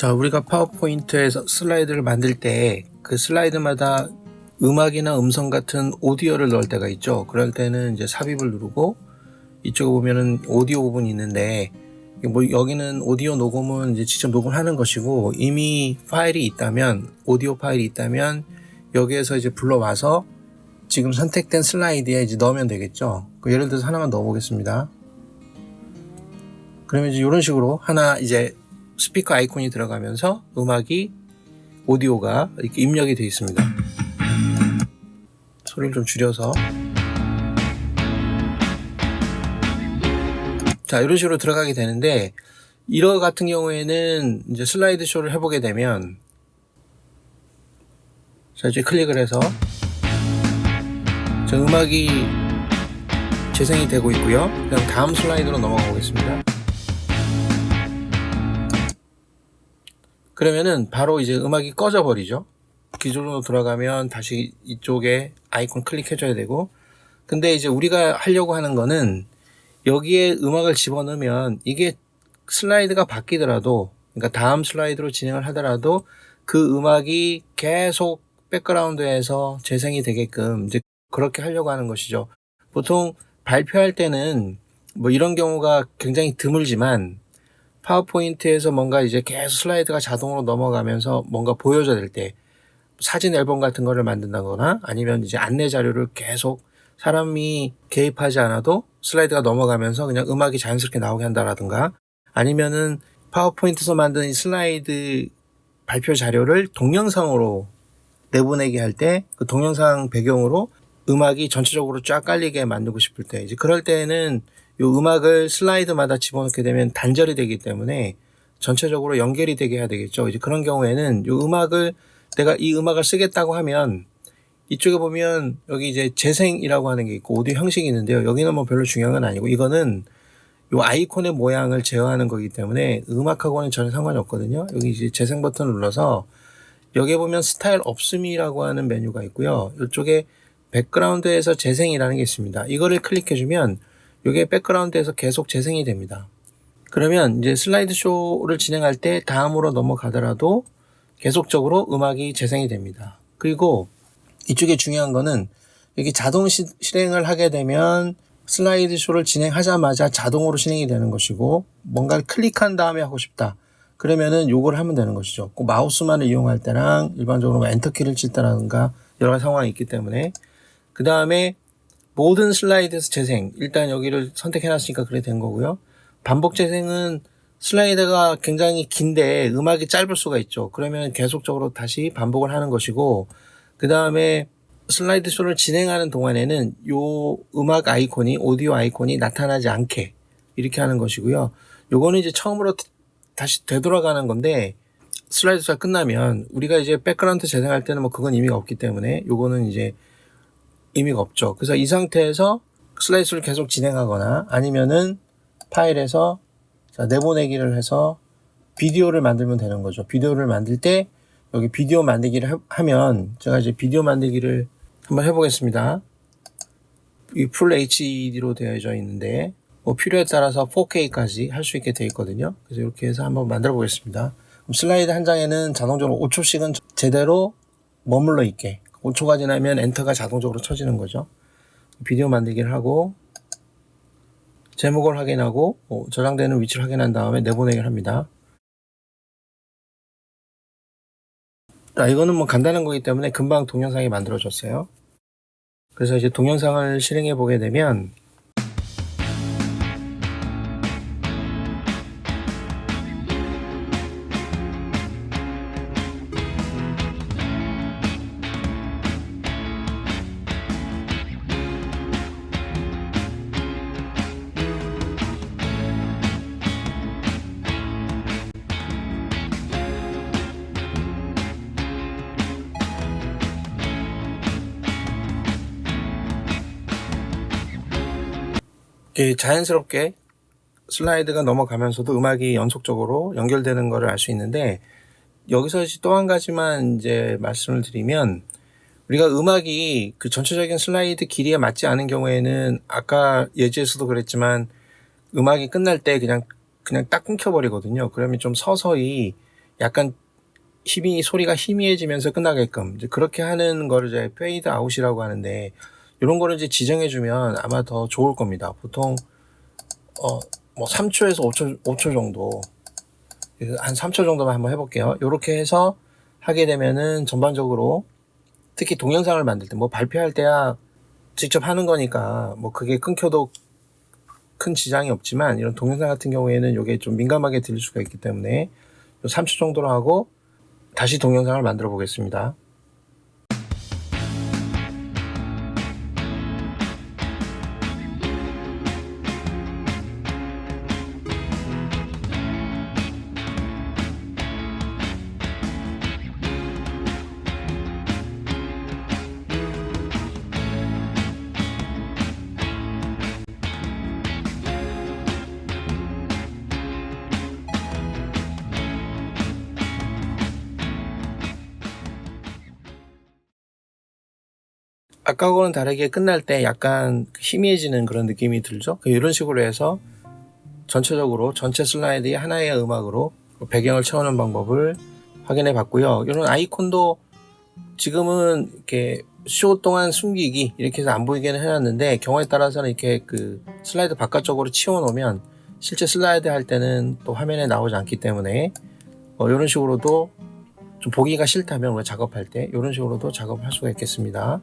자, 우리가 파워포인트에서 슬라이드를 만들 때 그 슬라이드마다 음악이나 음성 같은 오디오를 넣을 때가 있죠. 그럴 때는 이제 삽입을 누르고 이쪽에 보면은 오디오 부분이 있는데 뭐 여기는 오디오 녹음은 이제 직접 녹음하는 것이고 이미 파일이 있다면 오디오 파일이 있다면 여기에서 이제 불러와서 지금 선택된 슬라이드에 이제 넣으면 되겠죠. 그 예를 들어서 하나만 넣어보겠습니다. 그러면 이제 이런 식으로 하나 이제 스피커 아이콘이 들어가면서 음악이 오디오가 이렇게 입력이 되어 있습니다. 소리를 좀 줄여서 자 이런 식으로 들어가게 되는데 이러 같은 경우에는 이제 슬라이드 쇼를 해보게 되면 자 이제 클릭을 해서 자 음악이 재생이 되고 있고요. 그럼 다음 슬라이드로 넘어가 보겠습니다. 그러면은 바로 이제 음악이 꺼져 버리죠. 기존으로 돌아가면 다시 이쪽에 아이콘 클릭해 줘야 되고 근데 이제 우리가 하려고 하는 거는 여기에 음악을 집어넣으면 이게 슬라이드가 바뀌더라도 그러니까 다음 슬라이드로 진행을 하더라도 그 음악이 계속 백그라운드에서 재생이 되게끔 이제 그렇게 하려고 하는 것이죠. 보통 발표할 때는 뭐 이런 경우가 굉장히 드물지만 파워포인트에서 뭔가 이제 계속 슬라이드가 자동으로 넘어가면서 뭔가 보여줘야 될 때 사진 앨범 같은 거를 만든다거나 아니면 이제 안내 자료를 계속 사람이 개입하지 않아도 슬라이드가 넘어가면서 그냥 음악이 자연스럽게 나오게 한다라든가 아니면은 파워포인트에서 만든 이 슬라이드 발표 자료를 동영상으로 내보내게 할때 그 동영상 배경으로 음악이 전체적으로 쫙 깔리게 만들고 싶을 때 이제 그럴 때는 이 음악을 슬라이드마다 집어넣게 되면 단절이 되기 때문에 전체적으로 연결이 되게 해야 되겠죠. 이제 그런 경우에는 이 음악을 내가 이 음악을 쓰겠다고 하면 이쪽에 보면 여기 이제 재생이라고 하는 게 있고 오디오 형식이 있는데요. 여기는 뭐 별로 중요한 건 아니고 이거는 이 아이콘의 모양을 제어하는 거기 때문에 음악하고는 전혀 상관이 없거든요. 여기 이제 재생 버튼을 눌러서 여기에 보면 스타일 없음이라고 하는 메뉴가 있고요. 이쪽에 백그라운드에서 재생이라는 게 있습니다. 이거를 클릭해주면 이게 백그라운드에서 계속 재생이 됩니다. 그러면 이제 슬라이드 쇼를 진행할 때 다음으로 넘어가더라도 계속적으로 음악이 재생이 됩니다. 그리고 이쪽에 중요한 거는 여기 자동 시, 실행을 하게 되면 슬라이드 쇼를 진행하자마자 자동으로 진행이 되는 것이고 뭔가를 클릭한 다음에 하고 싶다. 그러면은 요걸 하면 되는 것이죠. 그 마우스만을 이용할 때랑 일반적으로 뭐 엔터키를 칠 때라든가 여러 가지 상황이 있기 때문에 그 다음에 모든 슬라이드에서 재생 일단 여기를 선택해 놨으니까 그래 된 거고요. 반복 재생은 슬라이드가 굉장히 긴데 음악이 짧을 수가 있죠. 그러면 계속적으로 다시 반복을 하는 것이고 그 다음에 슬라이드 쇼를 진행하는 동안에는 요 음악 아이콘이 오디오 아이콘이 나타나지 않게 이렇게 하는 것이고요. 요거는 이제 처음으로 다시 되돌아가는 건데 슬라이드 쇼가 끝나면 우리가 이제 백그라운드 재생할 때는 뭐 그건 의미가 없기 때문에 요거는 이제 의미가 없죠. 그래서 이 상태에서 슬라이드를 계속 진행하거나 아니면은 파일에서 자, 내보내기를 해서 비디오를 만들면 되는 거죠. 비디오를 만들 때 여기 비디오 만들기를 하 면 제가 이제 비디오 만들기를 한번 해보겠습니다. 이 풀 HD로 되어져 있는데 뭐 필요에 따라서 4K까지 할 수 있게 되어 있거든요. 그래서 이렇게 해서 한번 만들어 보겠습니다. 슬라이드 한 장에는 자동적으로 5초씩은 제대로 머물러 있게 5초가 지나면 엔터가 자동적으로 쳐지는 거죠. 비디오 만들기를 하고 제목을 확인하고 어, 저장되는 위치를 확인한 다음에 내보내기를 합니다. 자, 이거는 뭐 간단한 거기 때문에 금방 동영상이 만들어졌어요. 그래서 이제 동영상을 실행해 보게 되면 이렇게 자연스럽게 슬라이드가 넘어가면서도 음악이 연속적으로 연결되는 것을 알 수 있는데 여기서 또 한 가지만 이제 말씀을 드리면 우리가 음악이 그 전체적인 슬라이드 길이에 맞지 않은 경우에는 아까 예지에서도 그랬지만 음악이 끝날 때 그냥 그냥 딱 끊겨버리거든요. 그러면 좀 서서히 약간 힘이 소리가 희미해지면서 끝나게끔 그렇게 하는 거를 이제 페이드 아웃이라고 하는데 이런 거를 이제 지정해 주면 아마 더 좋을 겁니다. 보통 어 뭐 3초에서 5초 5초 정도 한 3초 정도만 한번 해볼게요. 이렇게 해서 하게 되면은 전반적으로 특히 동영상을 만들 때 뭐 발표할 때야 직접 하는 거니까 뭐 그게 끊겨도 큰 지장이 없지만 이런 동영상 같은 경우에는 이게 좀 민감하게 들릴 수가 있기 때문에 요 3초 정도로 하고 다시 동영상을 만들어 보겠습니다. 아까하고는 다르게 끝날 때 약간 희미해지는 그런 느낌이 들죠. 그 이런 식으로 해서 전체적으로 전체 슬라이드에 하나의 음악으로 배경을 채우는 방법을 확인해 봤고요. 이런 아이콘도 지금은 이렇게 쇼 동안 숨기기 이렇게 해서 안 보이게는 해놨는데 경우에 따라서는 이렇게 그 슬라이드 바깥쪽으로 치워 놓으면 실제 슬라이드 할 때는 또 화면에 나오지 않기 때문에 어, 이런 식으로도 좀 보기가 싫다면 우리가 작업할 때 이런 식으로도 작업할 수가 있겠습니다.